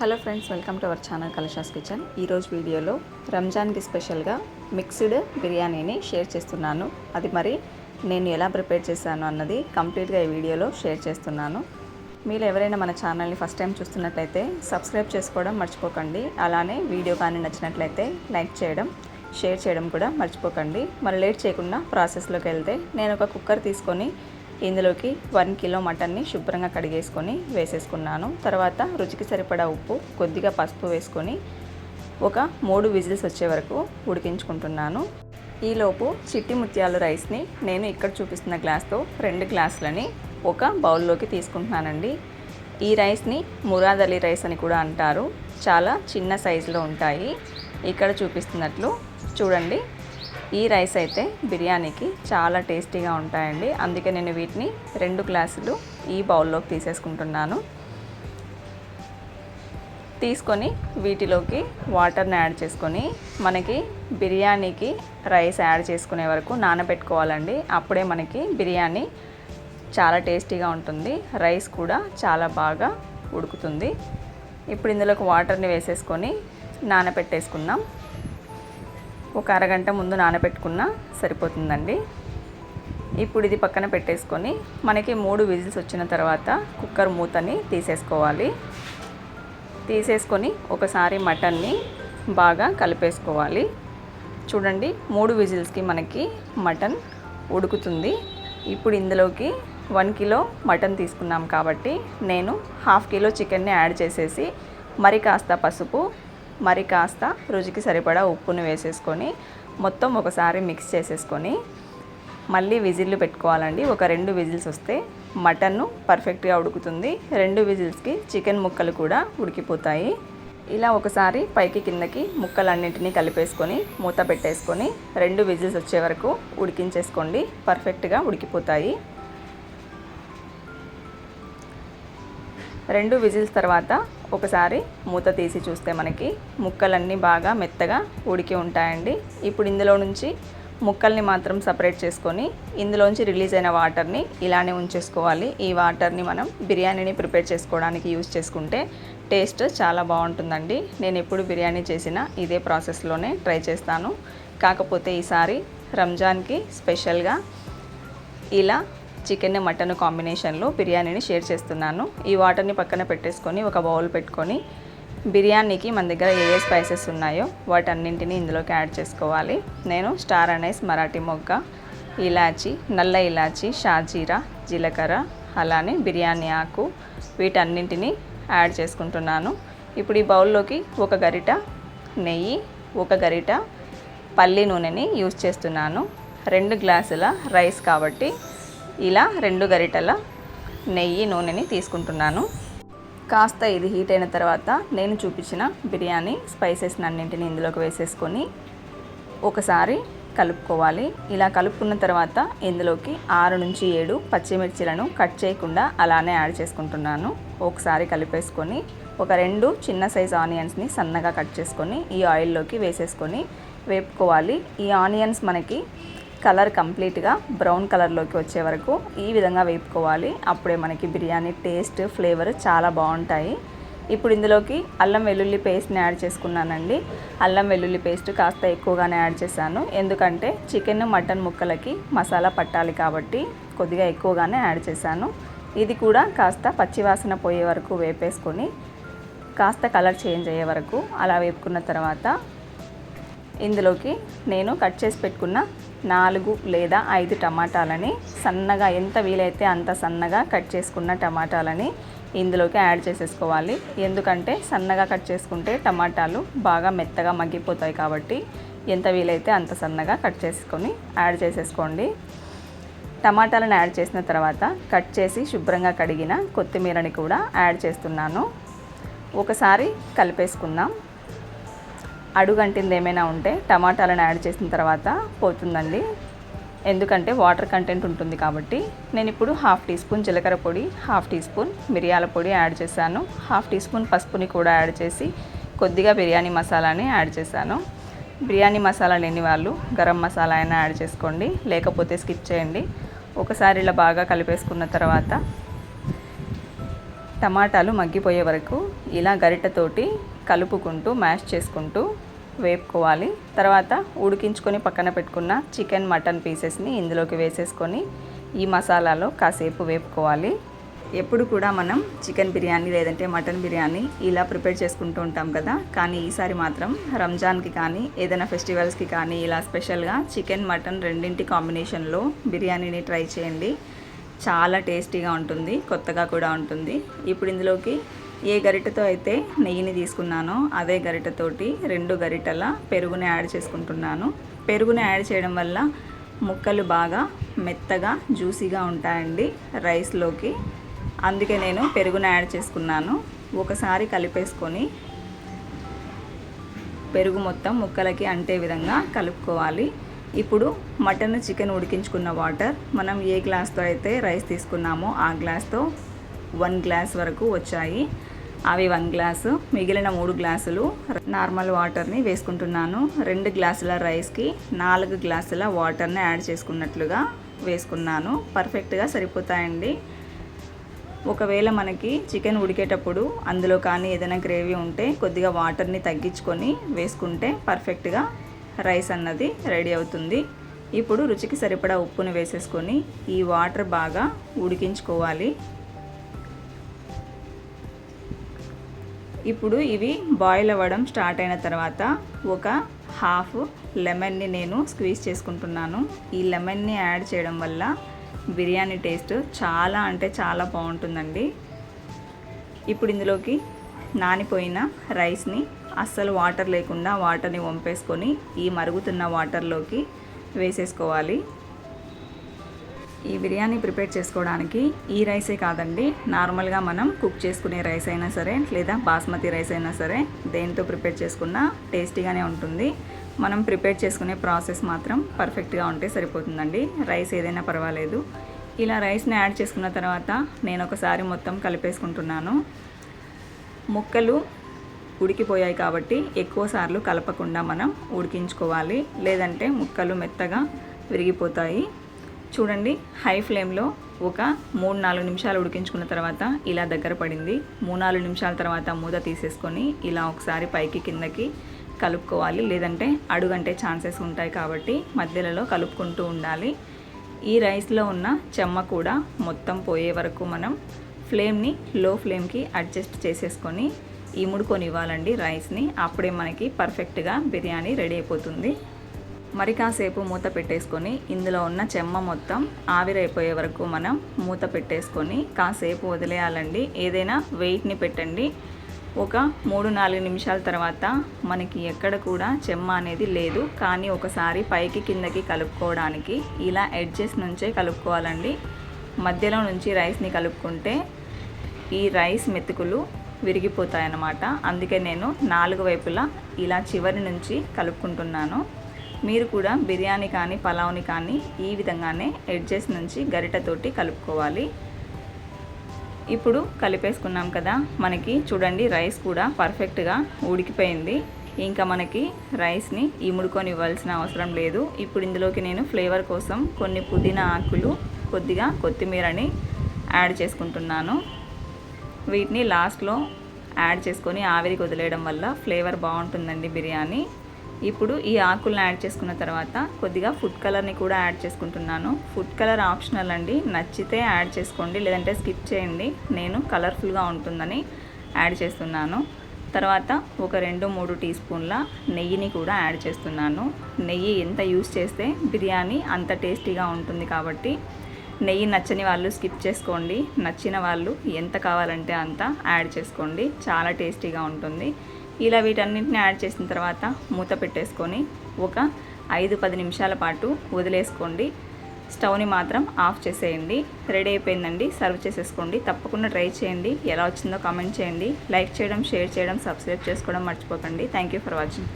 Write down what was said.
Hello friends welcome to our channel Kalasha's kitchen. ఈరోజు వీడియోలో రంజాన్కి స్పెషల్గా మిక్స్డ్ బిర్యానీని షేర్ చేస్తున్నాను. అది మరి నేను ఎలా ప్రిపేర్ చేశాను అన్నది కంప్లీట్గా ఈ వీడియోలో షేర్ చేస్తున్నాను. మీరు ఎవరైనా మన ఛానల్ని ఫస్ట్ టైం చూస్తున్నట్లయితే సబ్స్క్రైబ్ చేసుకోవడం మర్చిపోకండి. అలానే వీడియో కానీ నచ్చినట్లయితే లైక్ చేయడం షేర్ చేయడం కూడా మర్చిపోకండి. మరి లేట్ చేయకుండా ప్రాసెస్లోకి వెళ్తే నేను ఒక కుక్కర్ తీసుకొని ఇందులోకి వన్ కిలో మటన్ని శుభ్రంగా కడిగేసుకొని వేసేసుకున్నాను. తర్వాత రుచికి సరిపడా ఉప్పు కొద్దిగా పసుపు వేసుకొని ఒక మూడు విజిల్స్ వచ్చే వరకు ఉడికించుకుంటున్నాను. ఈలోపు చిట్టి ముత్యాల రైస్ని నేను ఇక్కడ చూపిస్తున్న గ్లాస్తో రెండు గ్లాసులని ఒక బౌల్లోకి తీసుకుంటున్నానండి. ఈ రైస్ని మురాద్ అలీ రైస్ అని కూడా అంటారు. చాలా చిన్న సైజులో ఉంటాయి. ఇక్కడ చూపిస్తున్నట్లు చూడండి. ఈ రైస్ అయితే బిర్యానీకి చాలా టేస్టీగా ఉంటాయండి. అందుకే నేను వీటిని రెండు గ్లాసులు ఈ బౌల్లోకి తీసేసుకుంటున్నాను. తీసుకొని వీటిలోకి వాటర్ని యాడ్ చేసుకొని మనకి బిర్యానీకి రైస్ యాడ్ చేసుకునే వరకు నానబెట్టుకోవాలండి. అప్పుడే మనకి బిర్యానీ చాలా టేస్టీగా ఉంటుంది. రైస్ కూడా చాలా బాగా ఉడుకుతుంది. ఇప్పుడు ఇందులోకి వాటర్ని వేసేసుకొని నానబెట్టేసుకుందాం. ఒక అరగంట ముందు నానబెట్టుకున్నా సరిపోతుందండి. ఇప్పుడు ఇది పక్కన పెట్టేసుకొని మనకి మూడు విజిల్స్ వచ్చిన తర్వాత కుక్కర్ మూతని తీసేసుకోవాలి. తీసేసుకొని ఒకసారి మటన్ని బాగా కలిపేసుకోవాలి. చూడండి మూడు విజిల్స్కి మనకి మటన్ ఉడుకుతుంది. ఇప్పుడు ఇందులోకి వన్ కిలో మటన్ తీసుకున్నాం కాబట్టి నేను హాఫ్ కిలో చికెన్ని యాడ్ చేసేసి మరి కాస్త పసుపు మరి కాస్త రుచికి సరిపడా ఉప్పును వేసేసుకొని మొత్తం ఒకసారి మిక్స్ చేసేసుకొని మళ్ళీ విజిల్లు పెట్టుకోవాలండి. ఒక రెండు విజిల్స్ వస్తే మటన్ను పర్ఫెక్ట్గా ఉడుకుతుంది. రెండు విజిల్స్కి చికెన్ ముక్కలు కూడా ఉడికిపోతాయి. ఇలా ఒకసారి పైకి కిందకి ముక్కలన్నింటినీ కలిపేసుకొని మూత పెట్టేసుకొని రెండు విజిల్స్ వచ్చే వరకు ఉడికించేసుకోండి. పర్ఫెక్ట్గా ఉడికిపోతాయి. రెండు విజిల్స్ తర్వాత ఒకసారి మూత తీసి చూస్తే మనకి ముక్కలన్నీ బాగా మెత్తగా ఉడికి ఉంటాయండి. ఇప్పుడు ఇందులో నుంచి ముక్కల్ని మాత్రం సపరేట్ చేసుకొని ఇందులోంచి రిలీజ్ అయిన వాటర్ని ఇలానే ఉంచేసుకోవాలి. ఈ వాటర్ని మనం బిర్యానీని ప్రిపేర్ చేసుకోవడానికి యూజ్ చేసుకుంటే టేస్ట్ చాలా బాగుంటుందండి. నేను ఎప్పుడు బిర్యానీ చేసినా ఇదే ప్రాసెస్లోనే ట్రై చేస్తాను. కాకపోతే ఈసారి రంజాన్కి స్పెషల్గా ఇలా చికెన్ మటన్ కాంబినేషన్లో బిర్యానీని షేర్ చేస్తున్నాను. ఈ వాటర్ని పక్కన పెట్టేసుకొని ఒక బౌల్ పెట్టుకొని బిర్యానీకి మన దగ్గర ఏ ఏ స్పైసెస్ ఉన్నాయో వాటన్నింటినీ ఇందులోకి యాడ్ చేసుకోవాలి. నేను స్టార్ అనైస్ మరాఠీ మొగ్గ ఇలాచి నల్ల ఇలాచి షాజీరా జీలకర్ర అలానే బిర్యానీ ఆకు వీటన్నింటినీ యాడ్ చేసుకుంటున్నాను. ఇప్పుడు ఈ బౌల్లోకి ఒక గరిట నెయ్యి ఒక గరిట పల్లి నూనెని యూజ్ చేస్తున్నాను. రెండు గ్లాసుల రైస్ కాబట్టి ఇలా రెండు గరిటెల నెయ్యి నూనెని తీసుకుంటున్నాను. కాస్త ఇది హీట్ అయిన తర్వాత నేను చూపించిన బిర్యానీ స్పైసెస్ అన్నింటిని ఇందులోకి వేసేసుకొని ఒకసారి కలుపుకోవాలి. ఇలా కలుపుకున్న తర్వాత ఇందులోకి ఆరు నుంచి ఏడు పచ్చిమిర్చిలను కట్ చేయకుండా అలానే యాడ్ చేసుకుంటున్నాను. ఒకసారి కలిపేసుకొని ఒక రెండు చిన్న సైజ్ ఆనియన్స్ని సన్నగా కట్ చేసుకొని ఈ ఆయిల్లోకి వేసేసుకొని వేపుకోవాలి. ఈ ఆనియన్స్ మనకి కలర్ కంప్లీట్గా బ్రౌన్ కలర్లోకి వచ్చే వరకు ఈ విధంగా వేపుకోవాలి. అప్పుడే మనకి బిర్యానీ టేస్ట్ ఫ్లేవర్ చాలా బాగుంటాయి. ఇప్పుడు ఇందులోకి అల్లం వెల్లుల్లి పేస్ట్ని యాడ్ చేసుకున్నానండి. అల్లం వెల్లుల్లి పేస్ట్ కాస్త ఎక్కువగానే యాడ్ చేశాను. ఎందుకంటే చికెన్ మటన్ ముక్కలకి మసాలా పట్టాలి కాబట్టి కొద్దిగా ఎక్కువగానే యాడ్ చేశాను. ఇది కూడా కాస్త పచ్చివాసన పోయే వరకు వేపేసుకొని కాస్త కలర్ చేంజ్ అయ్యే వరకు అలా వేపుకున్న తర్వాత ఇందులోకి నేను కట్ చేసి పెట్టుకున్న నాలుగు లేదా ఐదు టమాటాలని సన్నగా ఎంత వీలైతే అంత సన్నగా కట్ చేసుకున్న టమాటాలని ఇందులోకి యాడ్ చేసేసుకోవాలి. ఎందుకంటే సన్నగా కట్ చేసుకుంటే టమాటాలు బాగా మెత్తగా మగ్గిపోతాయి కాబట్టి ఎంత వీలైతే అంత సన్నగా కట్ చేసుకొని యాడ్ చేసేసుకోండి. టమాటాలను యాడ్ చేసిన తర్వాత కట్ చేసి శుభ్రంగా కడిగిన కొత్తిమీరని కూడా యాడ్ చేస్తున్నాను. ఒకసారి కలిపేసుకుందాం. అడుగంటింది ఏమైనా ఉంటే టమాటాలను యాడ్ చేసిన తర్వాత పోతుందండి. ఎందుకంటే వాటర్ కంటెంట్ ఉంటుంది కాబట్టి నేను ఇప్పుడు హాఫ్ టీ స్పూన్ జీలకర్ర పొడి హాఫ్ టీ స్పూన్ మిరియాల పొడి యాడ్ చేశాను. హాఫ్ టీ స్పూన్ పసుపుని కూడా యాడ్ చేసి కొద్దిగా బిర్యానీ మసాలాని యాడ్ చేశాను. బిర్యానీ మసాలా లేని వాళ్ళు గరం మసాలా అయినా యాడ్ చేసుకోండి లేకపోతే స్కిప్ చేయండి. ఒకసారి ఇలా బాగా కలిపేసుకున్న తర్వాత టమాటాలు మగ్గిపోయే వరకు ఇలా గరిటతోటి కలుపుకుంటూ మ్యాష్ చేసుకుంటూ వేపుకోవాలి. తర్వాత ఉడికించుకొని పక్కన పెట్టుకున్న చికెన్ మటన్ పీసెస్ని ఇందులోకి వేసేసుకొని ఈ మసాలాలో కాసేపు వేపుకోవాలి. ఎప్పుడు కూడా మనం చికెన్ బిర్యానీ లేదంటే మటన్ బిర్యానీ ఇలా ప్రిపేర్ చేసుకుంటూ ఉంటాం కదా. కానీ ఈసారి మాత్రం రంజాన్కి కానీ ఏదైనా ఫెస్టివల్స్కి కానీ ఇలా స్పెషల్గా చికెన్ మటన్ రెండింటి కాంబినేషన్లో బిర్యానీని ట్రై చేయండి. చాలా టేస్టీగా ఉంటుంది కొత్తగా కూడా ఉంటుంది. ఇప్పుడు ఇందులోకి ఏ గరిటెతో అయితే నెయ్యిని తీసుకున్నానో అదే గరిటెతోటి రెండు గరిటెల పెరుగుని యాడ్ చేసుకుంటున్నాను. పెరుగుని యాడ్ చేయడం వల్ల ముక్కలు బాగా మెత్తగా జ్యూసీగా ఉంటాయండి రైస్లోకి. అందుకే నేను పెరుగుని యాడ్ చేసుకున్నాను. ఒకసారి కలిపేసుకొని పెరుగు మొత్తం ముక్కలకి అంటే విధంగా కలుపుకోవాలి. ఇప్పుడు మటన్ చికెన్ ఉడికించుకున్న వాటర్ మనం ఏ గ్లాస్తో అయితే రైస్ తీసుకున్నామో ఆ గ్లాస్తో వన్ గ్లాస్ వరకు వచ్చాయి. అవి వన్ గ్లాసు మిగిలిన మూడు గ్లాసులు నార్మల్ వాటర్ని వేసుకుంటున్నాను. రెండు గ్లాసుల రైస్కి నాలుగు గ్లాసుల వాటర్ని యాడ్ చేసుకున్నట్లుగా వేసుకున్నాను. పర్ఫెక్ట్గా సరిపోతాయండి. ఒకవేళ మనకి చికెన్ ఉడికేటప్పుడు అందులో కానీ ఏదైనా గ్రేవీ ఉంటే కొద్దిగా వాటర్ని తగ్గించుకొని వేసుకుంటే పర్ఫెక్ట్గా రైస్ అన్నది రెడీ అవుతుంది. ఇప్పుడు రుచికి సరిపడా ఉప్పుని వేసేసుకొని ఈ వాటర్ బాగా ఉడికించుకోవాలి. ఇప్పుడు ఇవి బాయిల్ అవ్వడం స్టార్ట్ అయిన తర్వాత ఒక హాఫ్ లెమన్ని నేను స్క్వీజ్ చేసుకుంటున్నాను. ఈ లెమన్ని యాడ్ చేయడం వల్ల బిర్యానీ టేస్ట్ చాలా అంటే చాలా బాగుంటుందండి. ఇప్పుడు ఇందులోకి నానిపోయిన రైస్ని అస్సలు వాటర్ లేకుండా వాటర్ని వంపేసుకొని ఈ మరుగుతున్న వాటర్లోకి వేసేసుకోవాలి. ఈ బిర్యానీ ప్రిపేర్ చేసుకోవడానికి ఈ రైసే కాదండి నార్మల్గా మనం కుక్ చేసుకునే రైస్ అయినా సరే లేదా బాస్మతి రైస్ అయినా సరే దేనితో ప్రిపేర్ చేసుకున్నా టేస్టీగానే ఉంటుంది. మనం ప్రిపేర్ చేసుకునే ప్రాసెస్ మాత్రం పర్ఫెక్ట్గా ఉంటే సరిపోతుందండి. రైస్ ఏదైనా పర్వాలేదు. ఇలా రైస్ని యాడ్ చేసుకున్న తర్వాత నేను ఒకసారి మొత్తం కలిపేసుకుంటున్నాను. ముక్కలు ఉడికిపోయాయి కాబట్టి ఎక్కువ సార్లు కలపకుండా మనం ఉడికించుకోవాలి. లేదంటే ముక్కలు మెత్తగా విరిగిపోతాయి. చూడండి హై ఫ్లేమ్లో ఒక మూడు నాలుగు నిమిషాలు ఉడికించుకున్న తర్వాత ఇలా దగ్గర పడింది. మూడు నాలుగు నిమిషాల తర్వాత మూత తీసేసుకొని ఇలా ఒకసారి పైకి కిందకి కలుపుకోవాలి. లేదంటే అడుగంటే ఛాన్సెస్ ఉంటాయి కాబట్టి మధ్యలో కలుపుకుంటూ ఉండాలి. ఈ రైస్లో ఉన్న చెమ్మ కూడా మొత్తం పోయే వరకు మనం ఫ్లేమ్ని లో ఫ్లేమ్కి అడ్జస్ట్ చేసేసుకొని ఇముడుకొని ఇవ్వాలండి రైస్ని. అప్పుడే మనకి పర్ఫెక్ట్గా బిర్యానీ రెడీ అయిపోతుంది. మరి కాసేపు మూత పెట్టేసుకొని ఇందులో ఉన్న చెమ్మ మొత్తం ఆవిరైపోయే వరకు మనం మూత పెట్టేసుకొని కాసేపు వదిలేయాలండి. ఏదైనా వెయిట్ని పెట్టండి. ఒక మూడు నాలుగు నిమిషాల తర్వాత మనకి ఎక్కడ కూడా చెమ్మ అనేది లేదు. కానీ ఒకసారి పైకి కిందకి కలుపుకోవడానికి ఇలా ఎడ్జెస్ నుంచే కలుపుకోవాలండి. మధ్యలో నుంచి రైస్ని కలుపుకుంటే ఈ రైస్ మెతుకులు విరిగిపోతాయన్నమాట. అందుకే నేను నాలుగు వైపులా ఇలా చివరి నుంచి కలుపుకుంటున్నాను. మీరు కూడా బిర్యానీ కానీ పలావ్ని కానీ ఈ విధంగానే ఎడ్జెస్ నుంచి గరిటతోటి కలుపుకోవాలి. ఇప్పుడు కలిపేసుకున్నాం కదా మనకి చూడండి రైస్ కూడా పర్ఫెక్ట్గా ఉడికిపోయింది. ఇంకా మనకి రైస్ని ఇముడుకొని ఇవ్వాల్సిన అవసరం లేదు. ఇప్పుడు ఇందులోకి నేను ఫ్లేవర్ కోసం కొన్ని పుదీనా ఆకులు కొద్దిగా కొత్తిమీరని యాడ్ చేసుకుంటున్నాను. వీటిని లాస్ట్లో యాడ్ చేసుకొని ఆవిరికి వదిలేయడం వల్ల ఫ్లేవర్ బాగుంటుందండి బిర్యానీ. ఇప్పుడు ఈ ఆకులను యాడ్ చేసుకున్న తర్వాత కొద్దిగా ఫుడ్ కలర్ని కూడా యాడ్ చేసుకుంటున్నాను. ఫుడ్ కలర్ ఆప్షనల్ అండి. నచ్చితే యాడ్ చేసుకోండి. లేదంటే స్కిప్ చేయండి. నేను కలర్ఫుల్గా ఉంటుందని యాడ్ చేస్తున్నాను. తర్వాత ఒక రెండు మూడు టీ స్పూన్ల నెయ్యిని కూడా యాడ్ చేస్తున్నాను. నెయ్యి ఎంత యూస్ చేస్తే బిర్యానీ అంత టేస్టీగా ఉంటుంది కాబట్టి నెయ్యి నచ్చని వాళ్ళు స్కిప్ చేసుకోండి. నచ్చిన వాళ్ళు ఎంత కావాలంటే అంత యాడ్ చేసుకోండి. చాలా టేస్టీగా ఉంటుంది. ఇలా వీటన్నింటిని యాడ్ చేసిన తర్వాత మూత పెట్టేసుకొని ఒక ఐదు పది నిమిషాల పాటు వదిలేసుకోండి. స్టవ్ని మాత్రం ఆఫ్ చేసేయండి. రెడీ అయిపోయిందండి. సర్వ్ చేసేసుకోండి. తప్పకుండా ట్రై చేయండి. ఎలా వచ్చిందో కామెంట్ చేయండి. లైక్ చేయడం షేర్ చేయడం సబ్స్క్రైబ్ చేసుకోవడం మర్చిపోకండి. Thank you for watching.